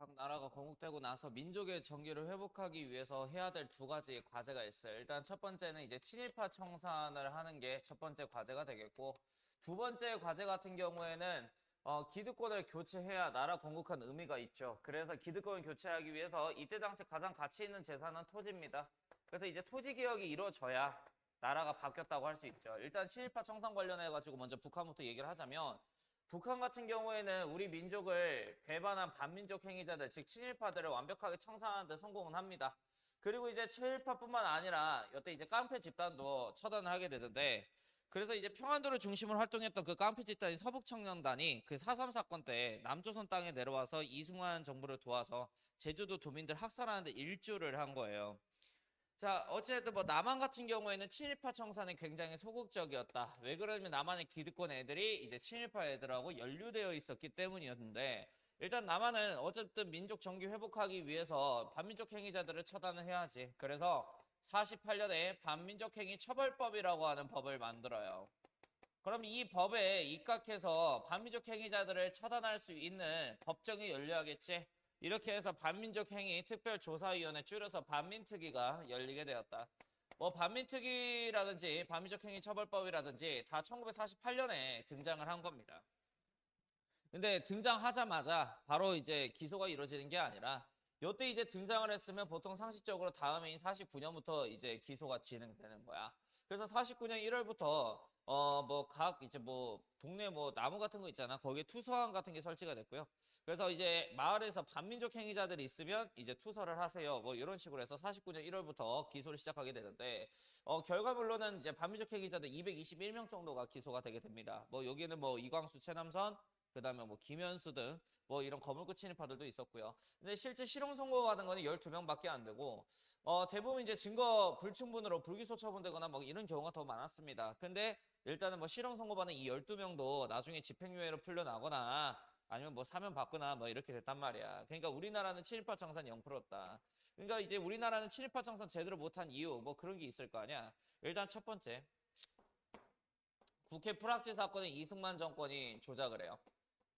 각 나라가 건국되고 나서 민족의 정기를 회복하기 위해서 해야 될 두 가지 과제가 있어요. 일단 첫 번째는 이제 친일파 청산을 하는 게 첫 번째 과제가 되겠고 두 번째 과제 같은 경우에는 어, 기득권을 교체해야 나라 건국한 의미가 있죠. 그래서 기득권을 교체하기 위해서 이때 당시 가장 가치 있는 재산은 토지입니다. 그래서 이제 토지 개혁이 이루어져야 나라가 바뀌었다고 할 수 있죠. 일단 친일파 청산 관련해 가지고 먼저 북한부터 얘기를 하자면 북한 같은 경우에는 우리 민족을 배반한 반민족 행위자들, 즉 친일파들을 완벽하게 청산하는 데 성공은 합니다. 그리고 이제 친일파뿐만 아니라 여태 이제 깡패 집단도 처단을 하게 되는데 그래서 이제 평안도를 중심으로 활동했던 그 깡패 집단인 서북청년단이 그 4.3 사건 때 남조선 땅에 내려와서 이승만 정부를 도와서 제주도 도민들 학살하는데 일조를 한 거예요. 자, 어쨌든 뭐 남한 같은 경우에는 친일파 청산에 굉장히 소극적이었다. 왜 그러냐면 남한의 기득권 애들이 이제 친일파 애들하고 연루되어 있었기 때문이었는데 일단 남한은 어쨌든 민족 정기 회복하기 위해서 반민족 행위자들을 처단을 해야지. 그래서 48년에 반민족 행위 처벌법이라고 하는 법을 만들어요. 그럼 이 법에 입각해서 반민족 행위자들을 처단할 수 있는 법정이 열려야겠지. 이렇게 해서 반민족 행위 특별조사위원회 줄여서 반민특위가 열리게 되었다. 뭐 반민특위라든지 반민족 행위 처벌법이라든지 다 1948년에 등장을 한 겁니다. 근데 등장하자마자 바로 이제 기소가 이루어지는 게 아니라 요때 이제 등장을 했으면 보통 상식적으로 다음해인 49년부터 이제 기소가 진행되는 거야. 그래서 49년 1월부터 어 뭐 각 이제 뭐 동네 뭐 나무 같은 거 있잖아. 거기에 투서함 같은 게 설치가 됐고요. 그래서 이제 마을에서 반민족 행위자들이 있으면 이제 투서를 하세요. 뭐 이런 식으로 해서 49년 1월부터 기소를 시작하게 되는데 어 결과물로는 이제 반민족 행위자들 221명 정도가 기소가 되게 됩니다. 뭐 여기는 뭐 이광수, 최남선, 그다음에 뭐 김현수 등 뭐 이런 거물급 친일파들도 있었고요. 근데 실제 실형 선고받은 거는 12명밖에 안 되고 어 대부분 이제 증거 불충분으로 불기소 처분되거나 뭐 이런 경우가 더 많았습니다. 근데 일단은 뭐 실형 선고받은 이 12명도 나중에 집행유예로 풀려나거나 아니면 뭐 사면 받거나 뭐 이렇게 됐단 말이야. 그러니까 우리나라는 친일파 청산 0%였다. 그러니까 이제 우리나라는 친일파 청산 제대로 못한 이유 뭐 그런 게 있을 거 아니야. 일단 첫 번째 국회 프락치 사건에 이승만 정권이 조작을 해요.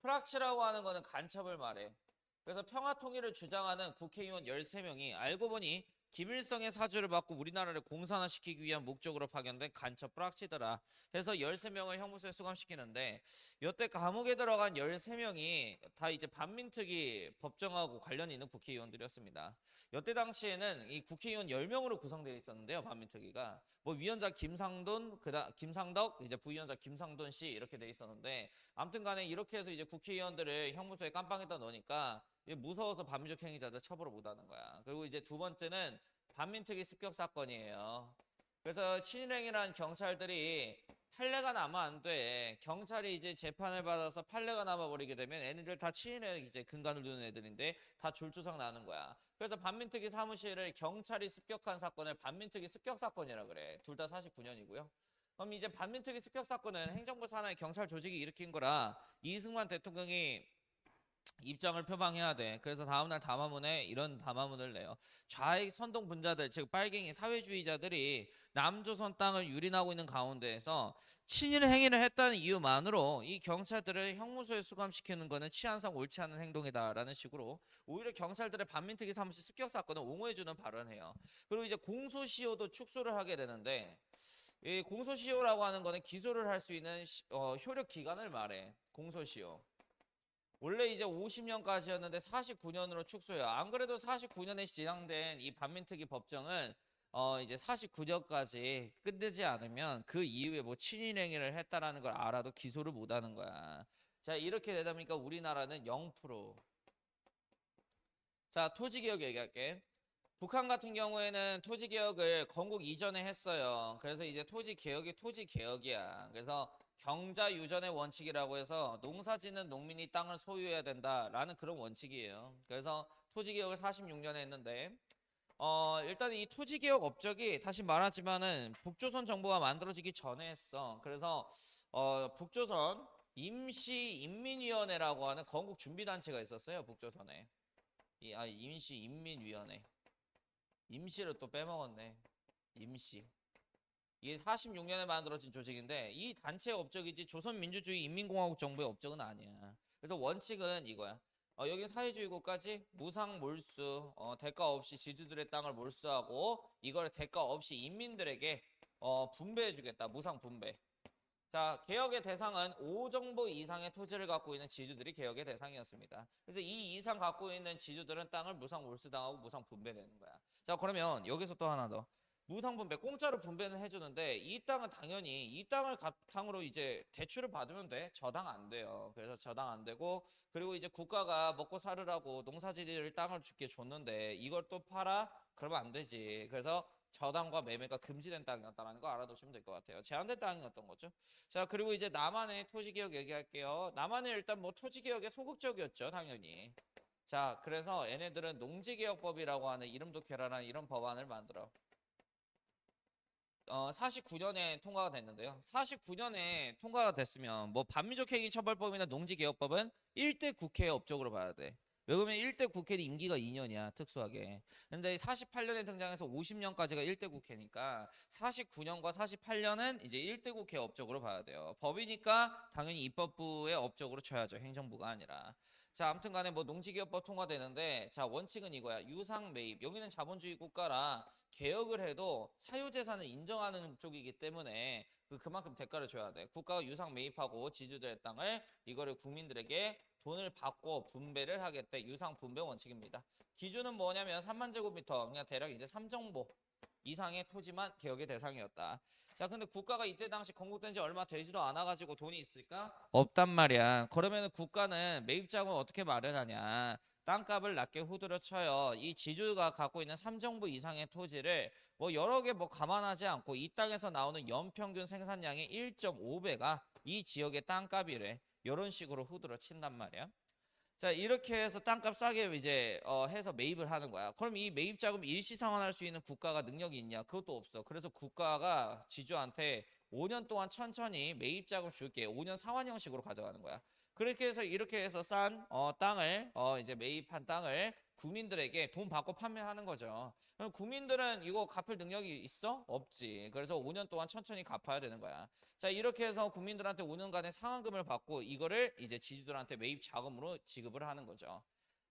프락치라고 하는 거는 간첩을 말해. 그래서 평화 통일을 주장하는 국회의원 13명이 알고 보니 김일성의 사주를 받고 우리나라를 공산화시키기 위한 목적으로 파견된 간첩 프락치더라. 해서 13명을 형무소에 수감시키는데 여태 감옥에 들어간 13명이 다 이제 반민특위 법정하고 관련이 있는 국회의원들이었습니다. 여태 당시에는 이 국회의원 10명으로 구성되어 있었는데요. 반민특위가 뭐 위원자 김상돈, 그다 김상덕, 이제 부위원자 김상돈 씨 이렇게 돼 있었는데 아무튼 간에 이렇게 해서 이제 국회의원들을 형무소에 깜빵에다 넣으니까 무서워서 반민족 행위자들 처벌을 못 하는 거야. 그리고 이제 두 번째는 반민특위 습격 사건이에요. 그래서 친일행위란 경찰들이 판례가 나면 안 돼. 경찰이 이제 재판을 받아서 판례가 남아버리게 되면 애네들 다 친일에 이제 근간을 두는 애들인데 다 줄조상 나는 거야. 그래서 반민특위 사무실을 경찰이 습격한 사건을 반민특위 습격 사건이라 그래. 둘 다 49년이고요. 그럼 이제 반민특위 습격 사건은 행정부 산하의 경찰 조직이 일으킨 거라 이승만 대통령이 입장을 표방해야 돼. 그래서 다음날 담화문에 이런 담화문을 내요. 좌익 선동 분자들, 즉 빨갱이 사회주의자들이 남조선 땅을 유린하고 있는 가운데에서 친일 행위를 했다는 이유만으로 이 경찰들을 형무소에 수감시키는 것은 치안상 옳지 않은 행동이다라는 식으로 오히려 경찰들의 반민특위 사무실 습격 사건을 옹호해주는 발언해요. 그리고 이제 공소시효도 축소를 하게 되는데 이 공소시효라고 하는 거는 기소를 할 수 있는 시- 어, 효력 기간을 말해. 공소시효. 원래 이제 50년까지였는데 49년으로 축소해요. 안 그래도 49년에 진행된 이 반민특위 법정은 어 이제 49년까지 끝내지 않으면 그 이후에 뭐 친일행위를 했다라는 걸 알아도 기소를 못 하는 거야. 자, 이렇게 되다 보니까 우리나라는 0%. 자, 토지개혁 얘기할게. 북한 같은 경우에는 토지 개혁을 건국 이전에 했어요. 그래서 이제 토지 개혁이 토지 개혁이야. 그래서 경자 유전의 원칙이라고 해서 농사 짓는 농민이 땅을 소유해야 된다라는 그런 원칙이에요. 그래서 토지 개혁을 46년에 했는데 어 일단 이 토지 개혁 업적이 다시 말하지만은 북조선 정부가 만들어지기 전에 했어. 그래서 어 북조선 임시 인민위원회라고 하는 건국 준비 단체가 있었어요. 북조선에. 이 아 임시 인민위원회. 임시를 또 빼먹었네. 임시. 이게 46년에 만들어진 조직인데 이 단체의 업적이지 조선민주주의 인민공화국 정부의 업적은 아니야. 그래서 원칙은 이거야. 어, 여기 사회주의 국까지 무상 몰수, 어, 대가 없이 지주들의 땅을 몰수하고 이걸 대가 없이 인민들에게 어, 분배해주겠다. 무상 분배. 자, 개혁의 대상은 5정부 이상의 토지를 갖고 있는 지주들이 개혁의 대상이었습니다. 그래서 이 이상 갖고 있는 지주들은 땅을 무상 몰수당하고 무상 분배되는 거야. 자, 그러면 여기서 또 하나 더. 무상 분배, 공짜로 분배는 해주는데 이 땅은 당연히 이 땅을 바탕으로 이제 대출을 받으면 돼. 저당 안 돼요. 그래서 저당 안 되고 그리고 이제 국가가 먹고 살으라고 농사지을 땅을 줄게 줬는데 이걸 또 팔아? 그러면 안 되지. 그래서 저당과 매매가 금지된 땅이었다는 거 알아두시면 될 것 같아요. 제한된 땅이었던 거죠. 자, 그리고 이제 남한의 토지개혁 얘기할게요. 남한은 일단 뭐 토지개혁에 소극적이었죠, 당연히. 자, 그래서 얘네들은 농지개혁법이라고 하는 이름도 괴랄한 이런 법안을 만들어. 어, 49년에 통과가 됐는데요. 49년에 통과가 됐으면 뭐 반민족 행위 처벌법이나 농지 개혁법은 1대 국회의 업적으로 봐야 돼. 왜 그러면 1대 국회는 임기가 2년이야, 특수하게. 근데 48년에 등장해서 50년까지가 1대 국회니까 49년과 48년은 이제 1대 국회 업적으로 봐야 돼요. 법이니까 당연히 입법부의 업적으로 쳐야죠. 행정부가 아니라. 자, 아무튼 간에 뭐 농지개혁법 통과되는데 자, 원칙은 이거야. 유상 매입. 여기는 자본주의 국가라 개혁을 해도 사유재산을 인정하는 쪽이기 때문에 그 그만큼 대가를 줘야 돼. 국가가 유상 매입하고 지주들의 땅을 이거를 국민들에게 돈을 받고 분배를 하겠대. 유상 분배 원칙입니다. 기준은 뭐냐면 3만 제곱미터 그냥 대략 이제 3정보 이상의 토지만 개혁의 대상이었다. 자, 근데 국가가 이때 당시 건국된 지 얼마 되지도 않아 가지고 돈이 있을까? 없단 말이야. 그러면은 국가는 매입 자금을 어떻게 마련하냐? 땅값을 낮게 후드려 쳐요. 이 지주가 갖고 있는 3정부 이상의 토지를 뭐 여러 개 뭐 감안하지 않고 이 땅에서 나오는 연평균 생산량의 1.5배가 이 지역의 땅값이래. 이런 식으로 후드려 친단 말이야. 자 이렇게 해서 땅값 싸게 이제 어, 해서 매입을 하는 거야. 그럼 이 매입 자금 일시 상환할 수 있는 국가가 능력이 있냐? 그것도 없어. 그래서 국가가 지주한테 5년 동안 천천히 매입 자금 줄게. 5년 상환 형식으로 가져가는 거야. 그렇게 해서 이렇게 해서 싼 어, 땅을 어, 이제 매입한 땅을 국민들에게 돈 받고 판매하는 거죠. 국민들은 이거 갚을 능력이 있어? 없지. 그래서 5년 동안 천천히 갚아야 되는 거야. 자 이렇게 해서 국민들한테 5년간의 상환금을 받고 이거를 이제 지주들한테 매입 자금으로 지급을 하는 거죠.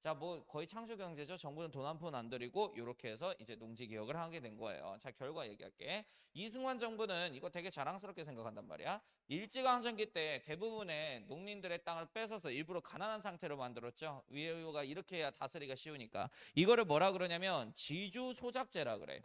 자 뭐 거의 창조 경제죠. 정부는 돈 한 푼 안 들이고 이렇게 해서 이제 농지 개혁을 하게 된 거예요. 자 결과 얘기할게. 이승만 정부는 이거 되게 자랑스럽게 생각한단 말이야. 일제강점기 때 대부분의 농민들의 땅을 뺏어서 일부러 가난한 상태로 만들었죠. 위에가 이렇게 해야 다스리기가 쉬우니까. 이거를 뭐라 그러냐면 지주 소작제라 그래.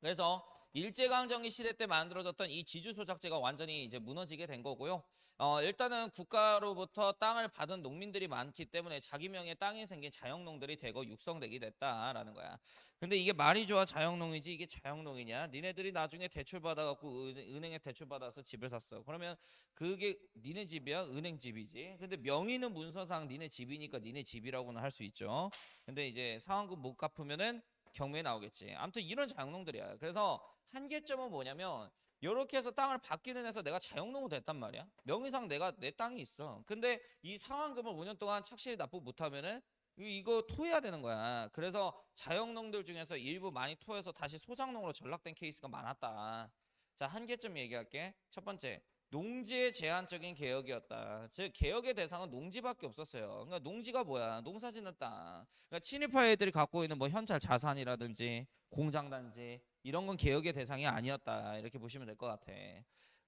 그래서 일제강점기 시대 때 만들어졌던 이 지주 소작제가 완전히 이제 무너지게 된 거고요. 어, 일단은 국가로부터 땅을 받은 농민들이 많기 때문에 자기 명의 땅이 생긴 자영농들이 대거 육성되게 됐다라는 거야. 근데 이게 말이 좋아 자영농이지 이게 자영농이냐? 니네들이 나중에 대출 받아갖고 은- 은행에 대출 받아서 집을 샀어. 그러면 그게 니네 집이야? 은행 집이지. 근데 명의는 문서상 니네 집이니까 니네 집이라고는 할 수 있죠. 근데 이제 상환금 못 갚으면은 경매에 나오겠지. 아무튼 이런 자영농들이야. 그래서 한계점은 뭐냐면 요렇게 해서 땅을 받기는 해서 내가 자영농으로 됐단 말이야. 명의상 내가 내 땅이 있어. 근데 이 상환금을 5년 동안 착실히 납부 못하면은 이- 이거 토해야 되는 거야. 그래서 자영농들 중에서 일부 많이 토해서 다시 소장농으로 전락된 케이스가 많았다. 자, 한계점 얘기할게. 첫 번째, 농지의 제한적인 개혁이었다. 즉 개혁의 대상은 농지밖에 없었어요. 그러니까 농지가 뭐야? 농사짓는 땅. 그러니까 친일파 애들이 갖고 있는 뭐 현찰 자산이라든지 공장 단지 이런 건 개혁의 대상이 아니었다. 이렇게 보시면 될 것 같아.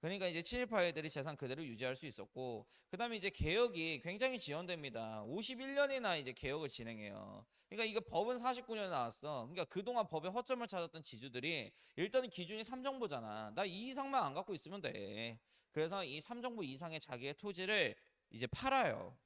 그러니까 이제 친일파 애들이 재산 그대로 유지할 수 있었고 그다음에 이제 개혁이 굉장히 지연됩니다. 51년이나 이제 개혁을 진행해요. 그러니까 이거 법은 49년에 나왔어. 그러니까 그동안 법에 허점을 찾았던 지주들이 일단은 기준이 3정보잖아. 나 이 이상만 안 갖고 있으면 돼. 그래서 이 3정보 이상의 자기의 토지를 이제 팔아요.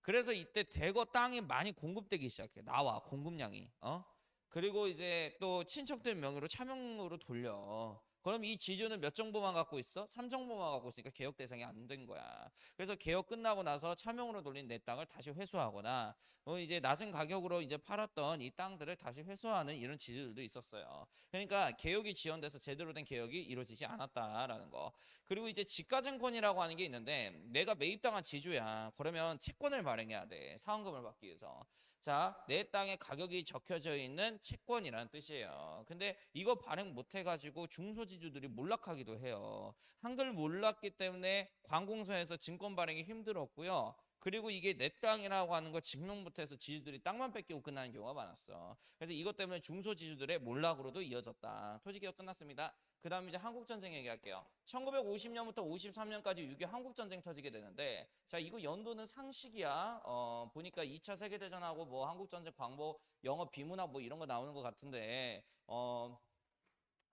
그래서 이때 대거 땅이 많이 공급되기 시작해. 나와 공급량이. 어? 그리고 이제 또 친척들 명의로 차명으로 돌려. 그럼 이 지주는 몇 정보만 갖고 있어? 3정보만 갖고 있으니까 개혁 대상이 안 된 거야. 그래서 개혁 끝나고 나서 차명으로 돌린 내 땅을 다시 회수하거나 어 이제 낮은 가격으로 이제 팔았던 이 땅들을 다시 회수하는 이런 지주들도 있었어요. 그러니까 개혁이 지연돼서 제대로 된 개혁이 이루어지지 않았다라는 거. 그리고 이제 지가증권이라고 하는 게 있는데 내가 매입당한 지주야. 그러면 채권을 발행해야 돼. 상환금을 받기 위해서. 자, 내 땅에 가격이 적혀져 있는 채권이라는 뜻이에요. 근데 이거 발행 못 해가지고 중소지주들이 몰락하기도 해요. 한글 몰랐기 때문에 관공서에서 증권 발행이 힘들었고요. 그리고 이게 내 땅이라고 하는 거 직농부터 해서 지주들이 땅만 뺏기고 끝나는 경우가 많았어. 그래서 이것 때문에 중소 지주들의 몰락으로도 이어졌다. 토지개혁 끝났습니다. 그 다음 이제 한국전쟁 얘기할게요. 1950년부터 53년까지 6.25 한국전쟁 터지게 되는데, 자, 이거 연도는 상식이야. 어, 보니까 2차 세계대전하고 뭐 한국전쟁 광복, 영어 비문학 뭐 이런 거 나오는 것 같은데, 어,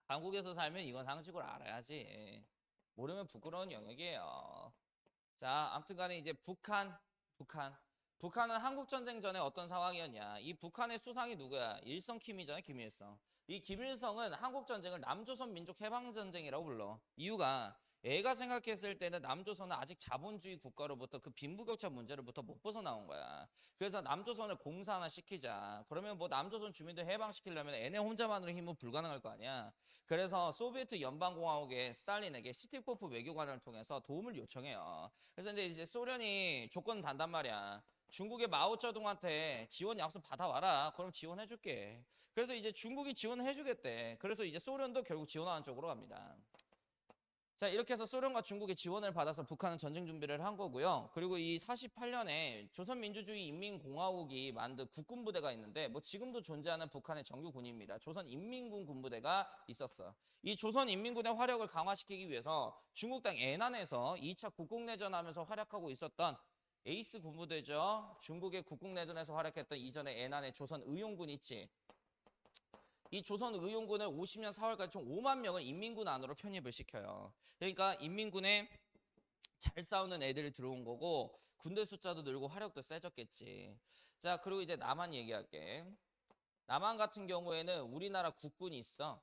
한국에서 살면 이건 상식으로 알아야지. 모르면 부끄러운 영역이에요. 자, 아무튼 간에 이제 북한, 북한. 북한은 한국전쟁 전에 어떤 상황이었냐. 이 북한의 수상이 누구야? 일성 킴이잖아요, 김일성. 이 김일성은 한국 전쟁을 남조선 민족 해방 전쟁이라고 불러. 이유가 애가 생각했을 때는 남조선은 아직 자본주의 국가로부터 그 빈부격차 문제로부터 못 벗어나온 거야. 그래서 남조선을 하나 시키자. 그러면 뭐 남조선 주민들 해방시키려면 애네 혼자만으로 힘은 불가능할 거 아니야. 그래서 소비에트 연방공화국의 스탈린에게 시티코프 외교관을 통해서 도움을 요청해요. 그래서 이제 소련이 조건 단단 말이야. 중국의 마오쩌둥한테 지원 약속 받아와라. 그럼 지원해줄게. 그래서 이제 중국이 지원해주겠대. 그래서 이제 소련도 결국 지원하는 쪽으로 갑니다. 자, 이렇게 해서 소련과 중국의 지원을 받아서 북한은 전쟁 준비를 한 거고요. 그리고 이 48년에 조선민주주의 인민공화국이 만든 국군부대가 있는데 뭐 지금도 존재하는 북한의 정규군입니다. 조선인민군 군부대가 있었어. 이 조선인민군의 화력을 강화시키기 위해서 중국 땅 애난에서 2차 국국내전 하면서 활약하고 있었던 에이스 군부대죠. 중국의 국국내전에서 활약했던 이전에 애난의 조선 의용군 있지. 이 조선 의용군을 50년 4월까지 총 5만 명을 인민군 안으로 편입을 시켜요. 그러니까 인민군에 잘 싸우는 애들이 들어온 거고 군대 숫자도 늘고 화력도 세졌겠지. 자, 그리고 이제 남한 얘기할게. 남한 같은 경우에는 우리나라 국군이 있어.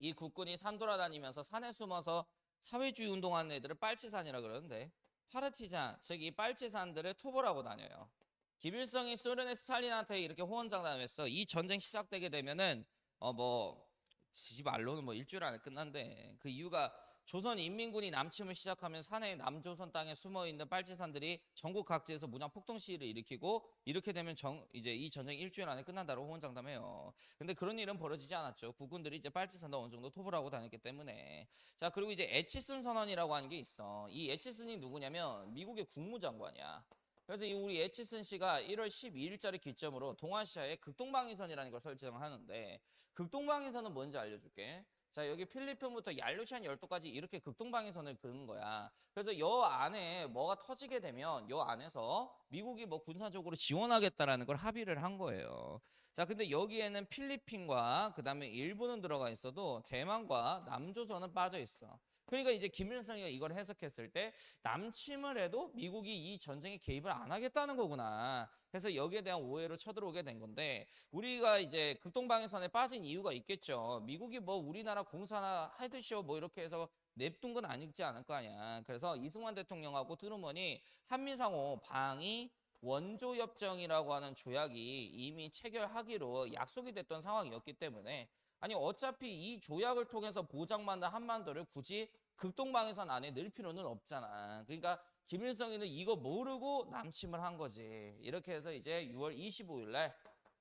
이 국군이 산 돌아다니면서 산에 숨어서 사회주의 운동하는 애들을 빨치산이라 그러는데 파르티잔, 즉 이 빨치산들을 토벌하고 다녀요. 김일성이 소련의 스탈린한테 이렇게 호언장담했어. 이 전쟁 시작되게 되면은 어 뭐 지지 말로는 뭐 일주일 안에 끝난대. 그 이유가 조선 인민군이 남침을 시작하면 산에 남조선 땅에 숨어 있는 빨치산들이 전국 각지에서 문양 폭동 시위를 일으키고 이렇게 되면 정 이제 이 전쟁 일주일 안에 끝난다고 호언장담해요. 근데 그런 일은 벌어지지 않았죠. 국군들이 이제 빨치산도 어느 정도 토벌 하고 다녔기 때문에. 자 그리고 이제 에치슨 선언이라고 하는 게 있어. 이 에치슨이 누구냐면 미국의 국무장관이야. 그래서 이 우리 에치슨 씨가 1월 12일자를 기점으로 동아시아에 극동방위선이라는 걸 설정하는데 극동방위선은 뭔지 알려줄게. 자 여기 필리핀부터 얄루샨 열도까지 이렇게 극동방위선을 그는 거야. 그래서 여 안에 뭐가 터지게 되면 여 안에서 미국이 뭐 군사적으로 지원하겠다라는 걸 합의를 한 거예요. 자 근데 여기에는 필리핀과 그 다음에 일본은 들어가 있어도 대만과 남조선은 빠져 있어. 그러니까 이제 김일성이가 이걸 해석했을 때 남침을 해도 미국이 이 전쟁에 개입을 안 하겠다는 거구나. 그래서 여기에 대한 오해로 쳐들어오게 된 건데 우리가 이제 극동방위선에 빠진 이유가 있겠죠. 미국이 뭐 우리나라 공사나 하드쇼 뭐 이렇게 해서 냅둔 건 아니지 않을 거 아니야. 그래서 이승만 대통령하고 트루먼이 한미상호 방위 원조협정이라고 하는 조약이 이미 체결하기로 약속이 됐던 상황이었기 때문에 아니 어차피 이 조약을 통해서 보장받는 한반도를 굳이 극동방위선 안에 넣을 필요는 없잖아. 그러니까 김일성이는 이거 모르고 남침을 한 거지. 이렇게 해서 이제 6월 25일 날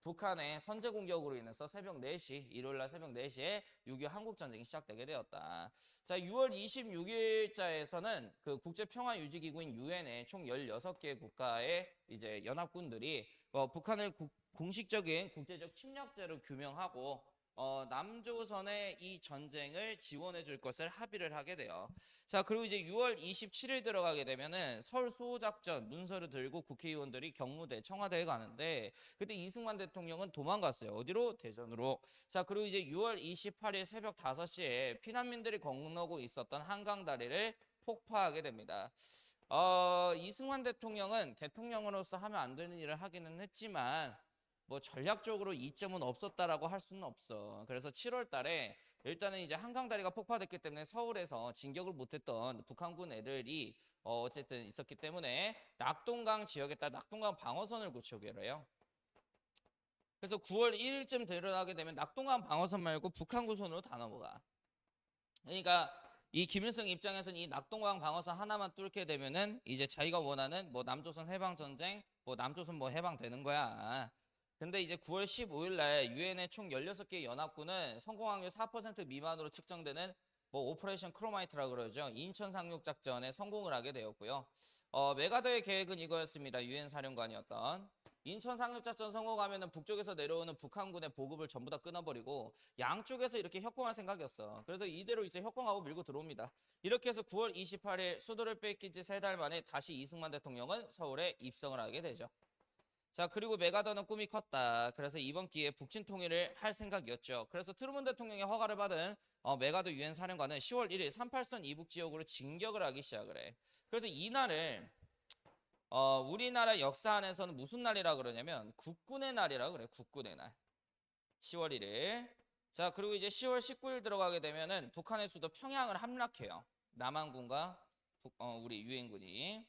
북한의 선제 공격으로 인해서 새벽 4시, 일요일 날 새벽 4시에 6.25 한국 전쟁이 시작되게 되었다. 자, 6월 26일자에서는 그 국제 평화 유지 기구인 유엔의 총 16개 국가의 이제 연합군들이 어, 북한을 국- 공식적인 국제적 침략죄로 규명하고 어, 남조선의 이 전쟁을 지원해 줄 것을 합의를 하게 돼요. 자, 그리고 이제 6월 27일 들어가게 되면은 서울 수호작전 문서를 들고 국회의원들이 경무대, 청와대에 가는데 그때 이승만 대통령은 도망갔어요. 어디로? 대전으로. 자, 그리고 이제 6월 28일 새벽 5시에 피난민들이 건너고 있었던 한강 다리를 폭파하게 됩니다. 어, 이승만 대통령은 대통령으로서 하면 안 되는 일을 하기는 했지만 뭐 전략적으로 이점은 없었다라고 할 수는 없어. 그래서 7월 달에 일단은 이제 한강 다리가 폭파됐기 때문에 서울에서 진격을 못했던 북한군 애들이 어, 어쨌든 있었기 때문에 낙동강 지역에다 낙동강 방어선을 구축을 해요. 그래서 9월 1일쯤 들어가게 되면 낙동강 방어선 말고 북한군 선으로 다 넘어가. 그러니까 이 김일성 입장에서는 이 낙동강 방어선 하나만 뚫게 되면은 이제 자기가 원하는 뭐 남조선 해방 전쟁, 뭐 남조선 뭐 해방되는 거야. 근데 이제 9월 15일 날 유엔의 총 16개 연합군은 성공 확률 4% 미만으로 측정되는 뭐 오퍼레이션 크로마이트라 그러죠. 인천 상륙 작전에 성공을 하게 되었고요. 어, 메가더의 계획은 이거였습니다. 유엔 사령관이었던 인천 상륙 작전 성공하면은 북쪽에서 내려오는 북한군의 보급을 전부 다 끊어버리고 양쪽에서 이렇게 협공할 생각이었어. 그래서 이대로 이제 협공하고 밀고 들어옵니다. 이렇게 해서 9월 28일 수도를 뺏긴 지 세 달 만에 다시 이승만 대통령은 서울에 입성을 하게 되죠. 자 그리고 메가더는 꿈이 컸다. 그래서 이번 기회에 북친 통일을 할 생각이었죠. 그래서 트루먼 대통령의 허가를 받은 어, 메가더 유엔 사령관은 10월 1일 38선 이북 지역으로 진격을 하기 시작을 해. 그래서 이날을 어, 우리나라 역사 안에서는 무슨 날이라 그러냐면 국군의 날이라 그래. 국군의 날. 10월 1일. 자, 그리고 이제 10월 19일 들어가게 되면은 북한의 수도 평양을 함락해요. 남한군과 북- 어, 우리 유엔군이.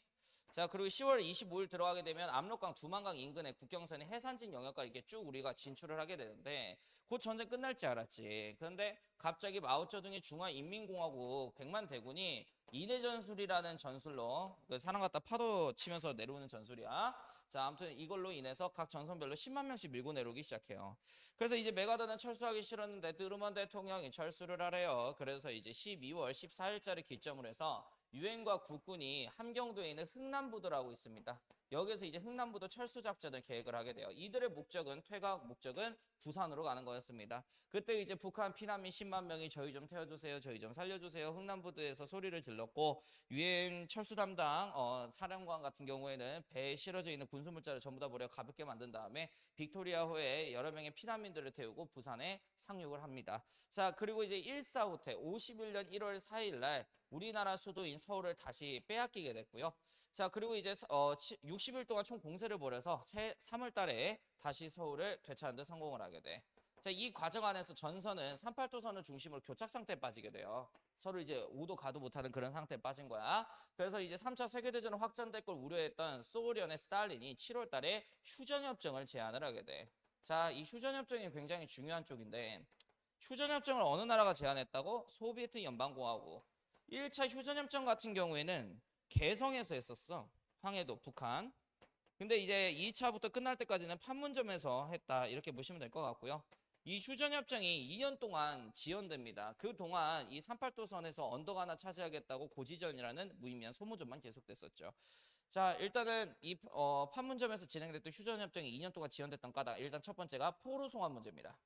자, 그리고 10월 25일 들어가게 되면 압록강 두만강 인근의 국경선의 해산진 영역까지 이렇게 쭉 우리가 진출을 하게 되는데 곧 전쟁 끝날 줄 알았지. 그런데 갑자기 마오쩌둥의 중화인민공화국 백만 대군이 이내 전술이라는 전술로 그 사람 갖다 파도 치면서 내려오는 전술이야. 자, 아무튼 이걸로 인해서 각 전선별로 10만 명씩 밀고 내려오기 시작해요. 그래서 이제 메가더는 철수하기 싫었는데 트루먼 대통령이 철수를 하래요. 그래서 이제 12월 14일자를 기점으로 해서 유엔과 국군이 함경도에 있는 흥남부도라고 있습니다. 여기서 이제 흥남부도 철수 작전을 계획을 하게 돼요. 이들의 목적은 퇴각 목적은 부산으로 가는 거였습니다. 그때 이제 북한 피난민 10만 명이 저희 좀 태워주세요, 저희 좀 살려주세요. 흥남부도에서 소리를 질렀고 유엔 철수 담당 어, 사령관 같은 경우에는 배에 실어져 있는 군수물자를 전부 다 버려 가볍게 만든 다음에 빅토리아호에 여러 명의 피난민들을 태우고 부산에 상륙을 합니다. 자 그리고 이제 1사후퇴 51년 1월 4일 날 우리나라 수도인 서울을 다시 빼앗기게 됐고요. 자 그리고 이제 어, 60일 동안 총 공세를 벌여서 3월 달에 다시 서울을 되찾는 데 성공을 하게 돼. 자, 이 과정 안에서 전선은 38도선을 중심으로 교착 상태에 빠지게 돼요. 서로 이제 오도 가도 못하는 그런 상태에 빠진 거야. 그래서 이제 3차 세계대전은 확전될 걸 우려했던 소련의 스탈린이 7월 달에 휴전협정을 제안을 하게 돼. 자, 이 휴전협정이 굉장히 중요한 쪽인데 휴전협정을 어느 나라가 제안했다고? 소비에트 연방공화국. 1차 휴전협정 같은 경우에는 개성에서 했었어. 황해도, 북한. 근데 이제 2차부터 끝날 때까지는 판문점에서 했다. 이렇게 보시면 될 것 같고요. 이 휴전협정이 2년 동안 지연됩니다. 그 동안 이 38도선에서 언덕 하나 차지하겠다고 고지전이라는 무의미한 소모전만 계속됐었죠. 자, 일단은 이 어, 판문점에서 진행됐던 휴전협정이 2년 동안 지연됐던 까닭. 일단 첫 번째가 포로 송환 문제입니다.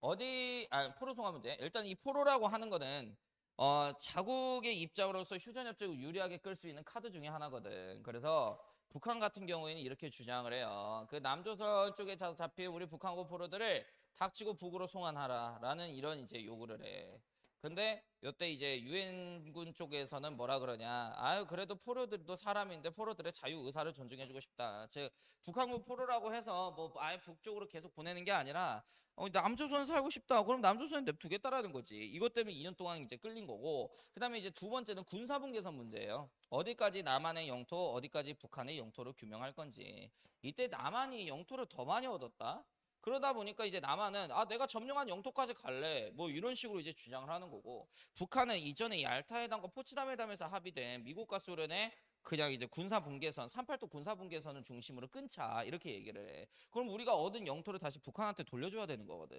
어디 아 포로 송환 문제. 일단 이 포로라고 하는 거는 어, 자국의 입장으로서 휴전협정을 유리하게 끌 수 있는 카드 중에 하나거든. 그래서 북한 같은 경우에는 이렇게 주장을 해요. 그 남조선 쪽에 자- 잡힌 우리 북한고 포로들을 닥치고 북으로 송환하라라는 이런 이제 요구를 해. 근데 이때 이제 유엔군 쪽에서는 뭐라 그러냐? 아유 그래도 포로들도 사람인데 포로들의 자유 의사를 존중해주고 싶다. 즉 북한군 포로라고 해서 뭐 아예 북쪽으로 계속 보내는 게 아니라 어, 남조선 살고 싶다. 그럼 남조선 냅두겠다라는 거지. 이것 때문에 2년 동안 이제 끌린 거고. 그 다음에 이제 두 번째는 군사분계선 문제예요. 어디까지 남한의 영토, 어디까지 북한의 영토를 규명할 건지. 이때 남한이 영토를 더 많이 얻었다. 그러다 보니까 이제 남한은 아 내가 점령한 영토까지 갈래. 뭐 이런 식으로 이제 주장을 하는 거고. 북한은 이전에 얄타 회담과 포츠담 회담에서 합의된 미국과 소련의 그냥 이제 군사 분계선 38도 군사 분계선을 중심으로 끊자 이렇게 얘기를 해. 그럼 우리가 얻은 영토를 다시 북한한테 돌려줘야 되는 거거든.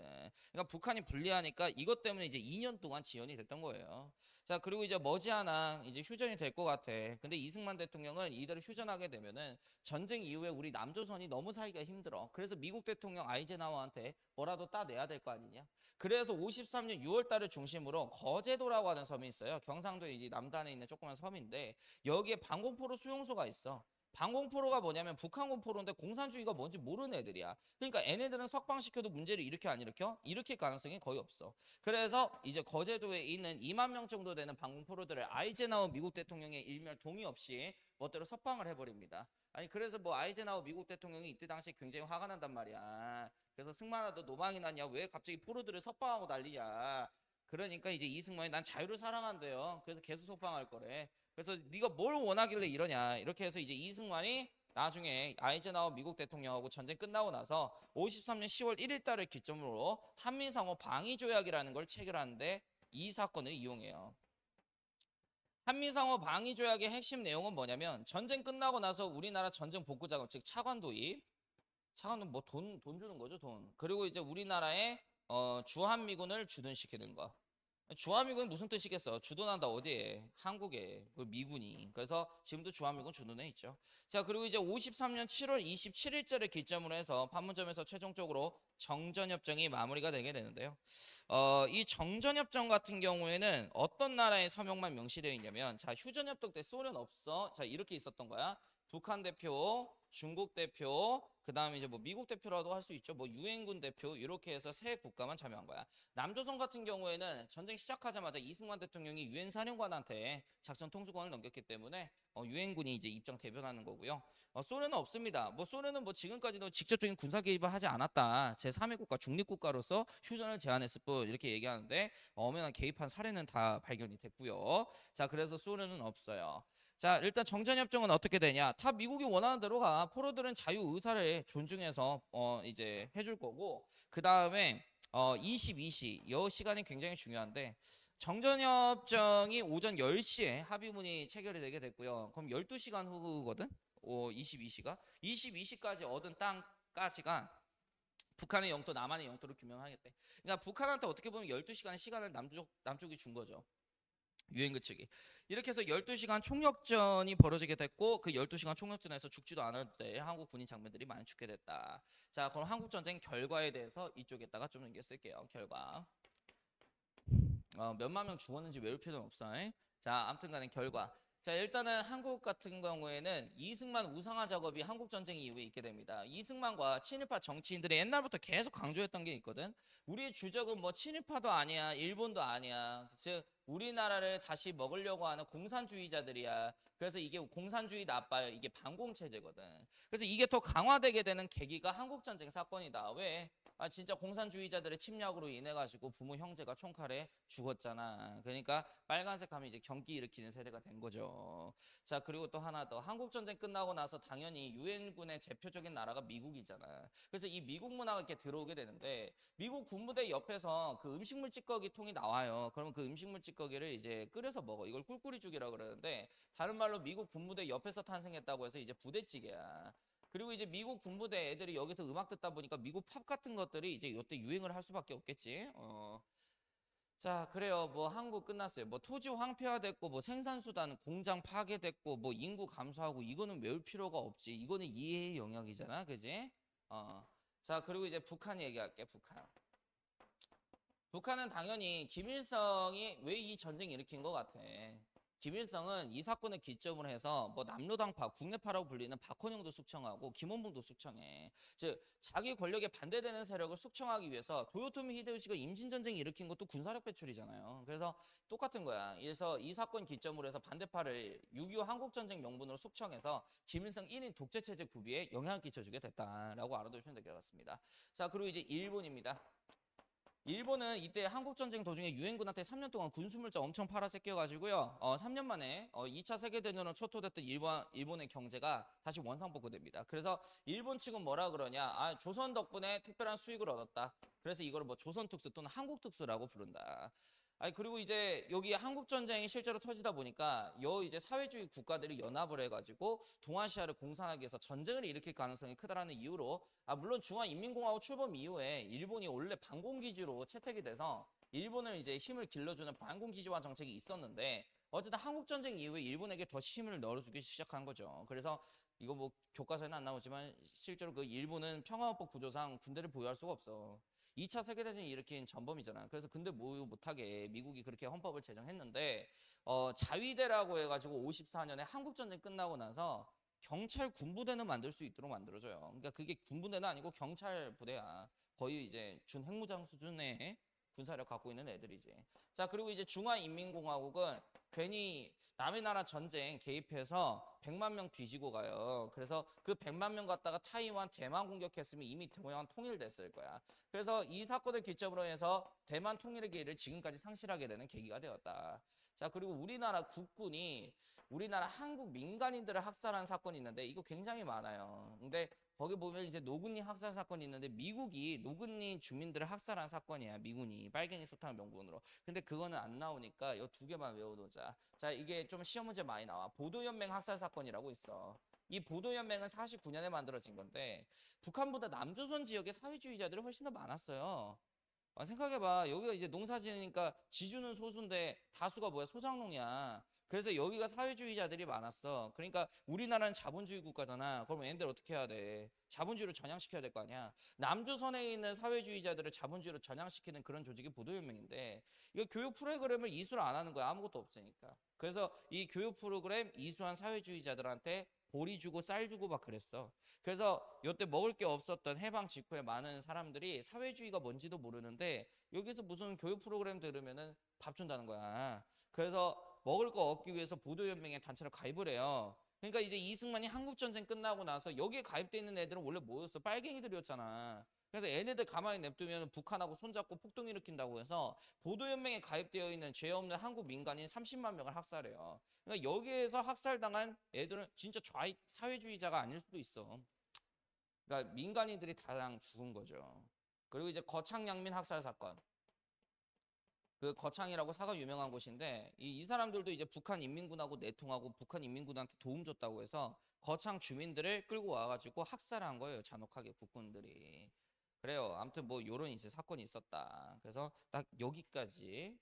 그러니까 북한이 불리하니까 이것 때문에 이제 2년 동안 지연이 됐던 거예요. 자 그리고 이제 머지않아 이제 휴전이 될 것 같아. 근데 이승만 대통령은 이대로 휴전하게 되면은 전쟁 이후에 우리 남조선이 너무 살기가 힘들어. 그래서 미국 대통령 아이젠하워한테 뭐라도 따내야 될 거 아니냐. 그래서 53년 6월 달을 중심으로 거제도라고 하는 섬이 있어요. 경상도에 이제 남단에 있는 조그만 섬인데 여기에 방공 포로 수용소가 있어. 방공포로가 뭐냐면 북한군 포로인데 공산주의가 뭔지 모르는 애들이야. 그러니까 얘네들은 석방시켜도 문제를 일으켜 안 일으켜? 일으킬 가능성이 거의 없어. 그래서 이제 거제도에 있는 2만 명 정도 되는 방공포로들을 아이젠하워 미국 대통령의 일멸 동의 없이 멋대로 석방을 해버립니다. 아니 그래서 뭐 아이젠하워 미국 대통령이 이때 당시에 굉장히 화가 난단 말이야. 그래서 승만아 너 노망이 났냐? 왜 갑자기 포로들을 석방하고 난리냐? 그러니까 이제 이승만이 난 자유를 사랑한대요. 그래서 계속 석방할 거래. 그래서 네가 뭘 원하길래 이러냐? 이렇게 해서 이제 이승만이 나중에 아이젠하워 미국 대통령하고 전쟁 끝나고 나서 53년 10월 1일 달을 기점으로 한미상호 방위 조약이라는 걸 체결하는데 이 사건을 이용해요. 한미상호 방위 조약의 핵심 내용은 뭐냐면 전쟁 끝나고 나서 우리나라 전쟁 복구 자금 즉 차관 도입. 차관은 뭐 돈 돈 주는 거죠 돈. 그리고 이제 우리나라에 어, 주한미군을 주둔시키는 거 주한미군이 무슨 뜻이겠어? 주둔한다 어디에? 한국에 그 미군이. 그래서 지금도 주한미군 주둔해 있죠. 자 그리고 이제 53년 7월 27일자를 기점으로 해서 판문점에서 최종적으로 정전협정이 마무리가 되게 되는데요. 어, 이 정전협정 같은 경우에는 어떤 나라의 서명만 명시되어 있냐면 자 휴전협정 때 소련 없어. 자 이렇게 있었던 거야. 북한 대표, 중국 대표, 그 다음에 이제 뭐 미국 대표라도 할 수 있죠. 뭐 유엔군 대표 이렇게 해서 세 국가만 참여한 거야. 남조선 같은 경우에는 전쟁 시작하자마자 이승만 대통령이 유엔 사령관한테 작전 통수권을 넘겼기 때문에 어, 유엔군이 이제 입장 대변하는 거고요. 어, 소련은 없습니다. 뭐 소련은 뭐 지금까지도 직접적인 군사 개입을 하지 않았다. 제 3위 국가 중립 국가로서 휴전을 제안했을 뿐 이렇게 얘기하는데 엄연한 개입한 사례는 다 발견이 됐고요. 자 그래서 소련은 없어요. 자 일단 정전협정은 어떻게 되냐? 다 미국이 원하는 대로 가. 포로들은 자유 의사를 존중해서 어 이제 해줄 거고 그 다음에 어 22시. 여 시간이 굉장히 중요한데 정전협정이 오전 10시에 합의문이 체결이 되게 됐고요. 그럼 12시간 후거든? 어 22시가? 22시까지 얻은 땅까지가 북한의 영토 남한의 영토를 규명하겠대. 그러니까 북한한테 어떻게 보면 12시간의 시간을 남쪽 남쪽이 준 거죠 유엔그 측이 이렇게 해서 12시간 총력전이 벌어지게 됐고 그 12시간 총력전에서 죽지도 않았대 한국 군인 장면들이 많이 죽게 됐다. 자, 그럼 한국 전쟁 결과에 대해서 이쪽에다가 좀 이렇게 쓸게요. 결과. 어, 몇만 명 죽었는지 외울 필요는 없어. 잉? 자, 아무튼 간에 결과. 자, 일단은 한국 같은 경우에는 이승만 우상화 작업이 한국 전쟁 이후에 있게 됩니다. 이승만과 친일파 정치인들이 옛날부터 계속 강조했던 게 있거든. 우리의 주적은 뭐 친일파도 아니야, 일본도 아니야. 즉 우리나라를 다시 먹으려고 하는 공산주의자들이야. 그래서 이게 공산주의 나빠요. 이게 반공 체제거든. 그래서 이게 더 강화되게 되는 계기가 한국 전쟁 사건이다. 왜? 아 진짜 공산주의자들의 침략으로 인해 가지고 부모 형제가 총칼에 죽었잖아. 그러니까 빨간색 하면 이제 경기 일으키는 세대가 된 거죠. 자 그리고 또 하나 더 한국 전쟁 끝나고 나서 당연히 유엔군의 대표적인 나라가 미국이잖아. 그래서 이 미국 문화가 이렇게 들어오게 되는데 미국 군부대 옆에서 그 음식물 찌꺼기 통이 나와요. 그러면 그 음식물 찌꺼기를 이제 끓여서 먹어. 이걸 꿀꿀이죽이라고 그러는데 다른 말로 미국 군부대 옆에서 탄생했다고 해서 이제 부대찌개야. 그리고 이제 미국 군부대 애들이 여기서 음악 듣다 보니까 미국 팝 같은 것들이 이제 이때 유행을 할 수밖에 없겠지. 어. 자, 그래요. 뭐 한국 끝났어요. 뭐 토지 황폐화됐고 뭐 생산수단 공장 파괴됐고 뭐 인구 감소하고 이거는 외울 필요가 없지. 이거는 이해의 영역이잖아. 그지? 어. 자, 그리고 이제 북한 얘기할게. 북한. 북한은 당연히 김일성이 왜 이 전쟁 일으킨 것 같아. 김일성은 이 사건을 기점으로 해서 뭐 남로당파, 국내파라고 불리는 박헌영도 숙청하고 김원봉도 숙청해. 즉 자기 권력에 반대되는 세력을 숙청하기 위해서 도요토미 히데요시가 임진전쟁 일으킨 것도 군사력 배출이잖아요. 그래서 똑같은 거야. 그래서 이 사건 기점으로 해서 반대파를 6.25 한국전쟁 명분으로 숙청해서 김일성 1인 독재체제 구비에 영향을 끼쳐주게 됐다라고 알아두시면 될 것 같습니다. 자 그리고 이제 일본입니다. 일본은 이때 한국 전쟁 도중에 유엔군한테 3년 동안 군수물자 엄청 팔아 새겨가지고요. 어, 3년 만에 어, 2차 세계대전으로 초토됐던 일본, 일본의 경제가 다시 원상복구됩니다. 그래서 일본 측은 뭐라 그러냐. 아, 조선 덕분에 특별한 수익을 얻었다. 그래서 이걸 뭐 조선 특수 또는 한국 특수라고 부른다. 아니 그리고 이제 여기 한국 전쟁이 실제로 터지다 보니까 여 이제 사회주의 국가들이 연합을 해가지고 동아시아를 공산하기 위해서 전쟁을 일으킬 가능성이 크다라는 이유로 아 물론 중화인민공화국 출범 이후에 일본이 원래 반공기지로 채택이 돼서 일본을 이제 힘을 길러주는 반공기지화 정책이 있었는데 어쨌든 한국 전쟁 이후에 일본에게 더 힘을 넣어주기 시작한 거죠. 그래서 이거 뭐 교과서에는 안 나오지만 실제로 그 일본은 평화헌법 구조상 군대를 보유할 수가 없어. 2차 세계대전이 일으킨 전범이잖아. 그래서 근데 뭐 못하게 미국이 그렇게 헌법을 제정했는데 어, 자위대라고 해가지고 54년에 한국전쟁 끝나고 나서 경찰 군부대는 만들 수 있도록 만들어줘요. 그러니까 그게 군부대는 아니고 경찰 부대야. 거의 이제 준 핵무장 수준의 군사력 갖고 있는 애들이지. 자 그리고 이제 중화인민공화국은 괜히 남의 나라 전쟁 개입해서 100만 명 뒤지고 가요. 그래서 그 100만 명 갖다가 타이완, 대만 공격했으면 이미 대만 통일됐을 거야. 그래서 이 사건을 기점으로 해서 대만 통일의 기회를 지금까지 상실하게 되는 계기가 되었다. 자 그리고 우리나라 국군이 우리나라 한국 민간인들을 학살한 사건이 있는데 이거 굉장히 많아요. 근데 거기 보면 이제 노근리 학살 사건이 있는데 미국이 노근리 주민들을 학살한 사건이야. 미군이 빨갱이 소탕 명분으로. 근데 그거는 안 나오니까 이 두 개만 외워두자. 자 이게 좀 시험 문제 많이 나와. 보도연맹 학살 사건이라고 있어. 이 보도연맹은 49년에 만들어진 건데 북한보다 남조선 지역의 사회주의자들이 훨씬 더 많았어요. 아, 생각해봐. 여기가 이제 농사 지으니까 지주는 소수인데 다수가 뭐야? 소장농이야. 그래서 여기가 사회주의자들이 많았어. 그러니까 우리나라는 자본주의 국가잖아. 그럼 얘네들 어떻게 해야 돼? 자본주의로 전향시켜야 될 거 아니야. 남조선에 있는 사회주의자들을 자본주의로 전향시키는 그런 조직이 보도연맹인데 이거 교육 프로그램을 이수를 안 하는 거야. 아무것도 없으니까. 그래서 이 교육 프로그램 이수한 사회주의자들한테 보리 주고 쌀 주고 막 그랬어. 그래서 요때 먹을 게 없었던 해방 직후에 많은 사람들이 사회주의가 뭔지도 모르는데 여기서 무슨 교육 프로그램 들으면은 밥 준다는 거야. 그래서 먹을 거 얻기 위해서 보도연맹에 단체로 가입을 해요. 그러니까 이제 이승만이 한국전쟁 끝나고 나서 여기에 가입돼 있는 애들은 원래 뭐였어? 빨갱이들이었잖아. 그래서 얘네들 가만히 냅두면 북한하고 손잡고 폭동 일으킨다고 해서 보도연맹에 가입되어 있는 죄 없는 한국 민간인 30만 명을 학살해요. 그러니까 여기에서 학살당한 애들은 진짜 좌익 사회주의자가 아닐 수도 있어. 그러니까 민간인들이 다량 죽은 거죠. 그리고 이제 거창양민 학살 사건. 그 거창이라고 사가 유명한 곳인데 이, 이 사람들도 이제 북한 인민군하고 내통하고 북한 인민군한테 도움 줬다고 해서 거창 주민들을 끌고 와가지고 학살한 거예요. 잔혹하게 국군들이. 그래요. 아무튼 뭐 요런 이제 사건이 있었다. 그래서 딱 여기까지